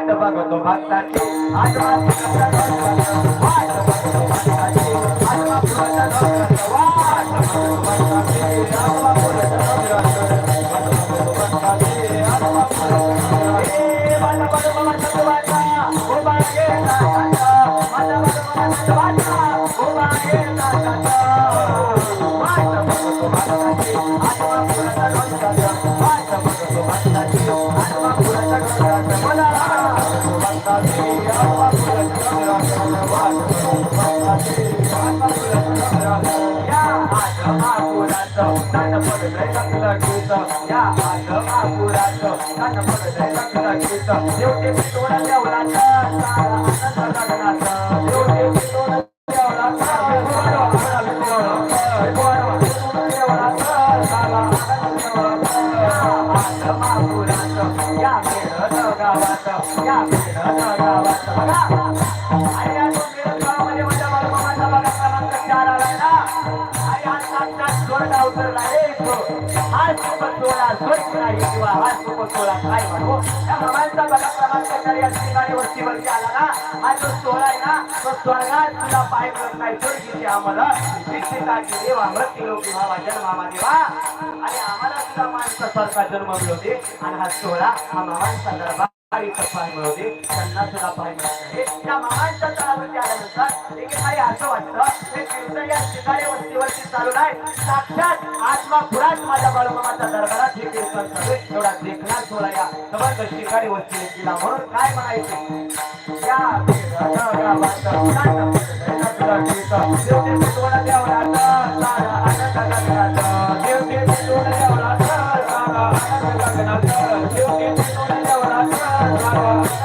वाट बघतो भक्ताची आत्मा पुराचा डोंगराचं वाट बघतो. भक्ताची आत्मा पुराचा डोंगराचं वाट बघतो भक्ताची आत्मा पुराचा डोंगराचं आत्मा साक्षात स्वर्ग अवतरला आहे इथं. हा सुपर नाही किंवा हा सुपर सोहळा काय म्हणू या मामांचा बघा क्रमांक चार या ठिकाणी वरती आला ना हा जो सोहळा आहे ना तो स्वर्गात तुला पाय पडत नाही स्वर्गीचे आम्हाला शिक्षिताची देवा मृत्यू लोकी भावा जन्मामा देवा आणि आम्हाला सुद्धा माणसं सारखा जन्म मिळवते आणि हा सोहळा हा मामांचा दरबार पाय मिळवते त्यांना सुद्धा पाय त्या मामांच्या तळावरती देखील काही असं वाटतं हे कीर्तन या वस्तीवरती चालू साक्षात आत्मा पुरात माझ्या बाळूमामाच्या दरबारात हे कीर्तन चालू आहे. एवढा देखणार सोहळा या जबरदस्त ठिकाणी वस्ती म्हणून काय म्हणायचे या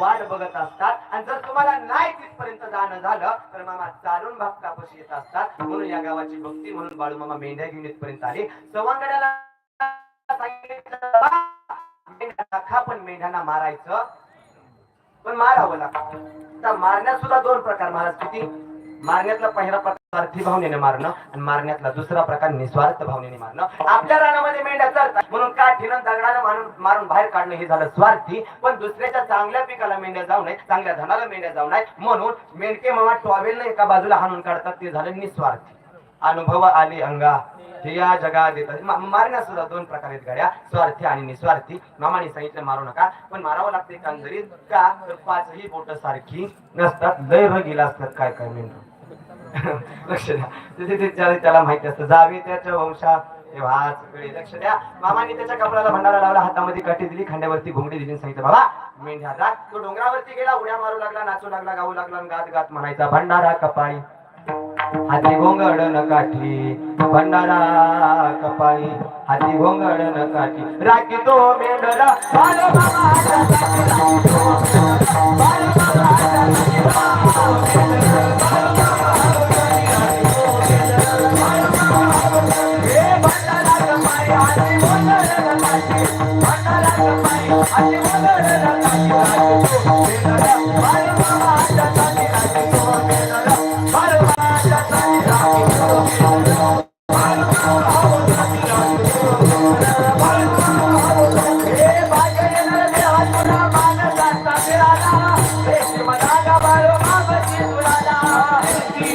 वाट बघत असतात. आणि जर तुम्हाला नाही तिथपर्यंत जाणं झालं तर मामा चालून भक्तापाशी येत असतात. म्हणून या गावाची भक्ती म्हणून बाळूमामा मेंढ्या घेऊन इथपर्यंत आले. सवंगड्याला सांगितलं पण मेंढ्यांना मारायचं. पण मारावं लागतं. तर मारण्यात सुद्धा दोन प्रकार महाराज किती? मारण्यातला पहिला प्रकार स्वार्थी भावनेने मारणं आणि मारण्यातला दुसरा प्रकार निस्वार्थ भावनेने मारणं. आपल्या रानामध्ये मेंढ्या चरतात. म्हणून काठीनं दगडानं मारून मारून बाहेर काढणं हे झालं स्वार्थी. पण दुसऱ्याच्या चांगल्या पिकाला मेंढ्या जाऊ नये चांगल्या धनाला मेंढ्या जाऊ नये म्हणून मेंढके मामा टॉवेलनं एका बाजूला हाणून काढतात. ते झालं निस्वार्थी. अनुभव आले अंगा. हे या जगा देतात मारण्या सुद्धा दोन प्रकार आहेत गाड्या. स्वार्थी आणि निस्वार्थी. मामाने सांगितलं मारू नका. पण मारावं लागते कांजरीत का? तर पाचही बोट सारखी नसतात. लय गेला असतात. काय काय मेंढू लक्ष द्या. तिथे त्याला माहिती असतं जावे त्याच्या वंशात लक्ष द्या. मामाने त्याच्या कपड्याला भंडारा लावला हातामध्ये काठी दिली खांद्यावरती घोंगडी दिली सांगितलं बाबा मेंढ्याचा तो डोंगरावरती गेला उड्या मारू लागला नाचू लागला गाऊ लागला गात गात म्हणायचा भंडारा कपाळी. हाती घोंगड न काठी. भंडारा कपाळी. हाती घोंगड न काठी. राखी तो मेंढरा.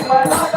Bye.